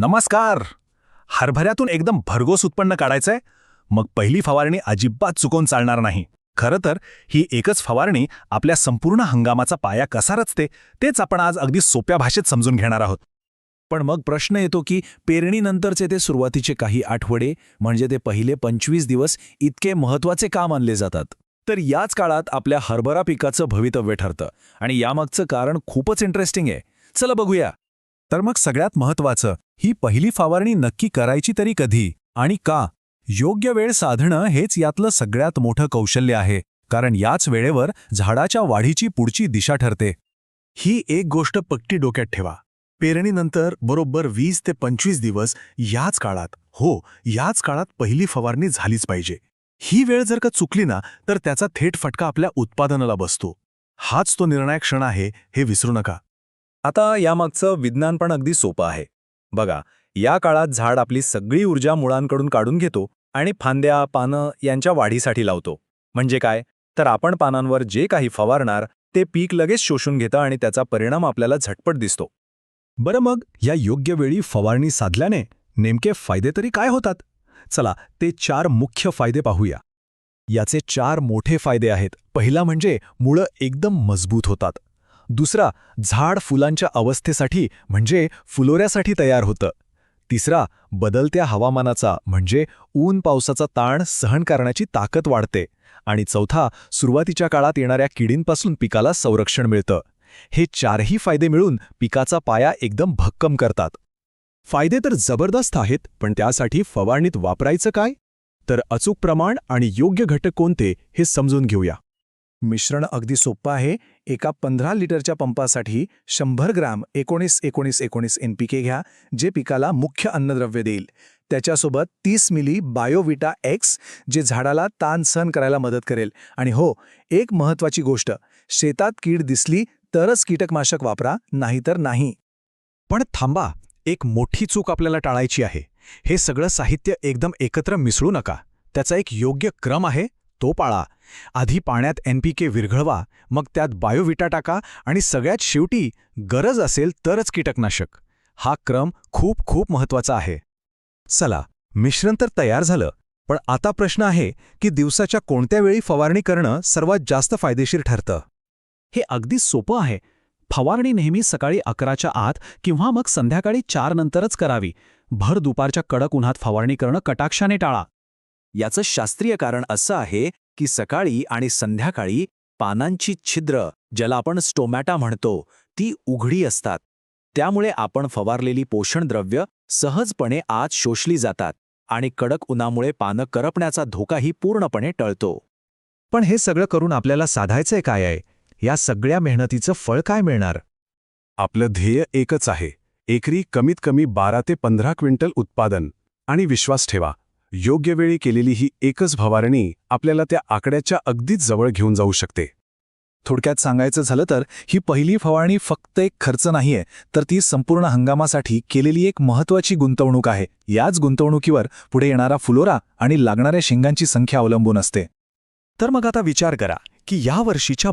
नमस्कार. हरभऱ्यातून एकदम भरघोस उत्पन्न काढायचंय. मग पहिली फवारणी अजिबात चुकवून चालणार नाही. खरं तर ही एकच फवारणी आपल्या संपूर्ण हंगामाचा पाया कसा रचते तेच आपण आज अगदी सोप्या भाषेत समजून घेणार आहोत. पण मग प्रश्न येतो की पेरणीनंतरचे ते सुरुवातीचे काही आठवडे म्हणजे ते पहिले पंचवीस दिवस इतके महत्त्वाचे का मानले जातात. तर याच काळात आपल्या हरभरा पिकाचं भवितव्य ठरतं. आणि यामागचं कारण खूपच इंटरेस्टिंग आहे. चला बघूया. तर मग सगळ्यात महत्वाचं ही पहिली फवारणी नक्की करायची तरी कधी? आणि का? योग्य वेळ साधणं हेच यातलं सगळ्यात मोठं कौशल्य आहे कारण याच वेळेवर झाडाच्या वाढीची पुढची दिशा ठरते. ही एक गोष्ट पक्की डोक्यात ठेवा. पेरणीनंतर बरोबर वीस ते पंचवीस दिवस याच काळात हो याच काळात पहिली फवारणी झालीच पाहिजे. ही वेळ जर का चुकली ना तर त्याचा थेट फटका आपल्या उत्पादनाला बसतो. हाच तो निर्णायक क्षण आहे हे विसरू नका. आता यामागचं विज्ञान पण अगदी सोपं आहे. बघा या काळात झाड आपली सगळी ऊर्जा मुळांकडून काढून घेतो आणि फांद्या पानं यांच्या वाढीसाठी लावतो. म्हणजे काय? तर आपण पानांवर जे काही फवारणार ते पीक लगेच शोषून घेतं आणि त्याचा परिणाम आपल्याला झटपट दिसतो. बरं मग या योग्य वेळी फवारणी साधल्याने नेमके फायदे तरी काय होतात? चला ते चार मुख्य फायदे पाहूया. याचे चार मोठे फायदे आहेत. पहिला म्हणजे मुळं एकदम मजबूत होतात. दुसरा झाड फुलांच्या अवस्थेसाठी म्हणजे फुलोऱ्यासाठी तयार होतं. तिसरा बदलत्या हवामानाचा म्हणजे ऊन पावसाचा ताण सहन करण्याची ताकद वाढते. आणि चौथा सुरुवातीच्या काळात येणाऱ्या किडींपासून पिकाला संरक्षण मिळतं. हे चारही फायदे मिळून पिकाचा पाया एकदम भक्कम करतात. फायदे तर जबरदस्त आहेत पण त्यासाठी फवारणीत वापरायचं काय? तर अचूक प्रमाण आणि योग्य घटक कोणते हे समजून घेऊया. मिश्रण अगदी सोपं आहे. एका पंधरा लिटरच्या पंपासाठी शंभर ग्राम एकोणीस एकोणीस एकोणीस एन पी के घ्या जे पिकाला मुख्य अन्नद्रव्य देईल. त्याच्यासोबत तीस मिली बायोविटा एक्स जे झाडाला ताण सहन करायला मदत करेल. आणि हो एक महत्वाची गोष्ट शेतात कीड दिसली तरच कीटकनाशक वापरा नाहीतर नाही. पण थांबा एक मोठी चूक आपल्याला टाळायची आहे. हे सगळं साहित्य एकदम एकत्र मिसळू नका. त्याचा एक योग्य क्रम आहे. तो पाळा. आधी पाण्यात एनपीके विरघळवा मग त्यात बायोविटा टाका आणि सगळ्यात शेवटी गरज असेल तरच कीटकनाशक. हा क्रम खूप खूप महत्त्वाचा आहे. चला मिश्रण तर तयार झालं पण आता प्रश्न आहे की दिवसाच्या कोणत्या वेळी फवारणी करणं सर्वात जास्त फायदेशीर ठरतं? हे अगदी सोपं आहे. फवारणी नेहमी सकाळी अकराच्या आत किंवा मग संध्याकाळी चार नंतरच करावी. भर दुपारच्या कडक उन्हात फवारणी करणं कटाक्षाने टाळा. याचं शास्त्रीय कारण असं आहे की सकाळी आणि संध्याकाळी पानांची छिद्र ज्याला आपण स्टोमॅटा म्हणतो ती उघडी असतात. त्यामुळे आपण फवारलेली पोषणद्रव्य सहजपणे आत शोषली जातात आणि कडक उन्हामुळे पानं करपण्याचा धोकाही पूर्णपणे टळतो. पण हे सगळं करून आपल्याला साधायचंय काय आहे? या सगळ्या मेहनतीचं फळ काय मिळणार? आपलं ध्येय एकच आहे. एकरी कमीत कमी बारा ते पंधरा क्विंटल उत्पादन आणि विश्वास ठेवा. योग्य वेळी केलेली ही एकच फवारणी आपल्याला त्या आकड्याच्या अगदीच जवळ घेऊन जाऊ शकते. थोडक्यात सांगायचं झालं तर ही पहिली फवारणी फक्त एक खर्च नाहीये तर ती संपूर्ण हंगामासाठी केलेली एक महत्वाची गुंतवणूक आहे. याच गुंतवणुकीवर पुढे येणारा फुलोरा आणि लागणाऱ्या शेंगांची संख्या अवलंबून असते. तर मग आता विचार करा की या वर्षीच्या